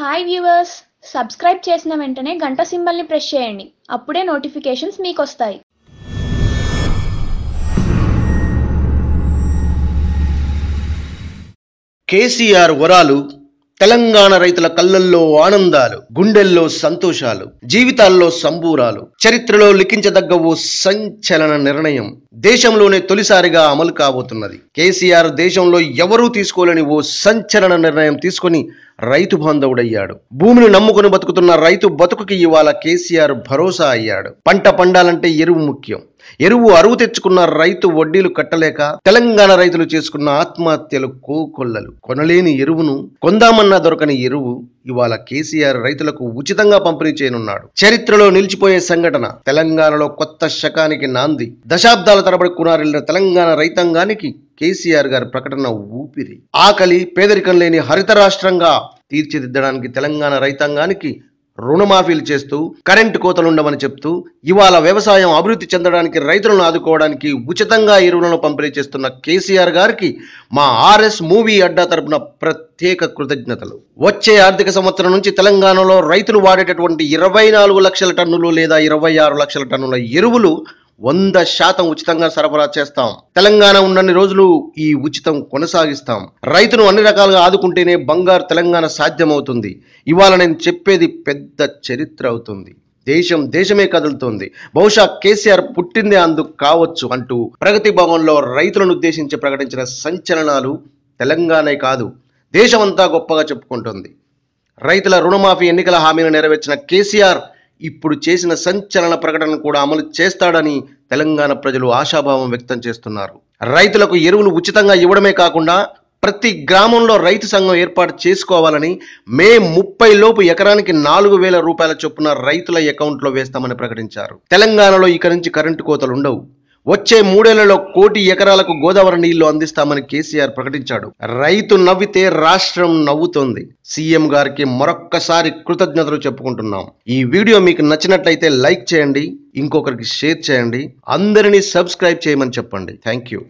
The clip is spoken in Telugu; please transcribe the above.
హాయ్ వ్యూవర్స్ సబ్స్క్రైబ్ చేసిన వెంటనే గంట సింబల్ని ప్రెస్ చేయండి. అప్పుడే నోటిఫికేషన్స్ మీకు వస్తాయి కేసీఆర్ వరాలు తెలంగాణ రైతుల కళ్ళల్లో ఆనందాలు గుండెల్లో సంతోషాలు జీవితాల్లో సంబూరాలు. చరిత్రలో లిఖించదగ్గ ఓ సంచలన నిర్ణయం దేశంలోనే తొలిసారిగా అమలు కాబోతున్నది. కేసీఆర్ దేశంలో ఎవరూ తీసుకోలేని ఓ సంచలన నిర్ణయం తీసుకొని రైతు బాంధవుడయ్యాడు. భూమిని నమ్ముకుని బతుకుతున్న రైతు బతుకుకి ఇవాళ కేసీఆర్ భరోసా అయ్యాడు. పంట పండాలంటే ఎరువు ముఖ్యం. ఎరువు అరువు తెచ్చుకున్న రైతు వడ్డీలు కట్టలేక తెలంగాణ రైతులు చేసుకున్న ఆత్మహత్యలు కోకొల్లలు. కొనలేని ఎరువును కొందామన్నా దొరకని ఎరువు ఇవాళ కేసీఆర్ రైతులకు ఉచితంగా పంపిణీ చేయనున్నాడు. చరిత్రలో నిలిచిపోయే సంఘటన తెలంగాణలో కొత్త శకానికి నాంది. దశాబ్దాల తరబడి కునారిల్లిన తెలంగాణ రైతాంగానికి కేసీఆర్ గారి ప్రకటన ఊపిరి. ఆకలి పేదరికం లేని హరిత రాష్ట్రంగా తీర్చిదిద్దడానికి తెలంగాణ రైతాంగానికి రుణమాఫీలు చేస్తూ కరెంటు కోతలుండమని చెప్తూ ఇవాళ వ్యవసాయం అభివృద్ధి చెందడానికి రైతులను ఆదుకోవడానికి ఉచితంగా ఎరువులను పంపిణీ చేస్తున్న కేసీఆర్ గారికి మా ఆర్ఎస్ మూవీ అడ్డా తరపున ప్రత్యేక కృతజ్ఞతలు. వచ్చే ఆర్థిక సంవత్సరం నుంచి తెలంగాణలో రైతులు వాడేటటువంటి ఇరవై నాలుగు లక్షల టన్నులు లేదా ఇరవై ఆరు లక్షల టన్నుల ఎరువులు వంద శాతం ఉచితంగా సరఫరా చేస్తాం. తెలంగాణ ఉన్నన్ని రోజులు ఈ ఉచితం కొనసాగిస్తాం. రైతును అన్ని రకాలుగా ఆదుకుంటేనే బంగారు తెలంగాణ సాధ్యమవుతుంది. ఇవాళ నేను చెప్పేది పెద్ద చరిత్ర అవుతుంది. దేశం దేశమే కదులుతోంది. బహుశా కేసీఆర్ పుట్టిందే అందుకు కావచ్చు అంటూ ప్రగతి భవన్లో రైతులను ఉద్దేశించి ప్రకటించిన సంచలనాలు తెలంగాణే కాదు దేశమంతా గొప్పగా చెప్పుకుంటుంది. రైతుల రుణమాఫీ ఎన్నికల హామీని నెరవేర్చిన కేసీఆర్ ఇప్పుడు చేసిన సంచలన ప్రకటన కూడా అమలు చేస్తాడని తెలంగాణ ప్రజలు ఆశాభావం వ్యక్తం చేస్తున్నారు. రైతులకు ఎరువులు ఉచితంగా ఇవ్వడమే కాకుండా ప్రతి గ్రామంలో రైతు సంఘం ఏర్పాటు చేసుకోవాలని మే ముప్పై లోపు ఎకరానికి నాలుగు వేల రూపాయల చొప్పున రైతుల అకౌంట్లో వేస్తామని ప్రకటించారు. తెలంగాణలో ఇక నుంచి కరెంటు కోతలు ఉండవు. వచ్చే మూడేళ్ళలో కోటి ఎకరాలకు గోదావరి నీళ్ళు అందిస్తామని కేసీఆర్ ప్రకటించాడు. రైతు నవ్వితే రాష్ట్రం నవ్వుతోంది. సీఎం గారికి మరొక్కసారి కృతజ్ఞతలు చెప్పుకుంటున్నాం. ఈ వీడియో మీకు నచ్చినట్లయితే లైక్ చేయండి ఇంకొకరికి షేర్ చేయండి అందరినీ సబ్స్క్రైబ్ చేయమని చెప్పండి. Thank you.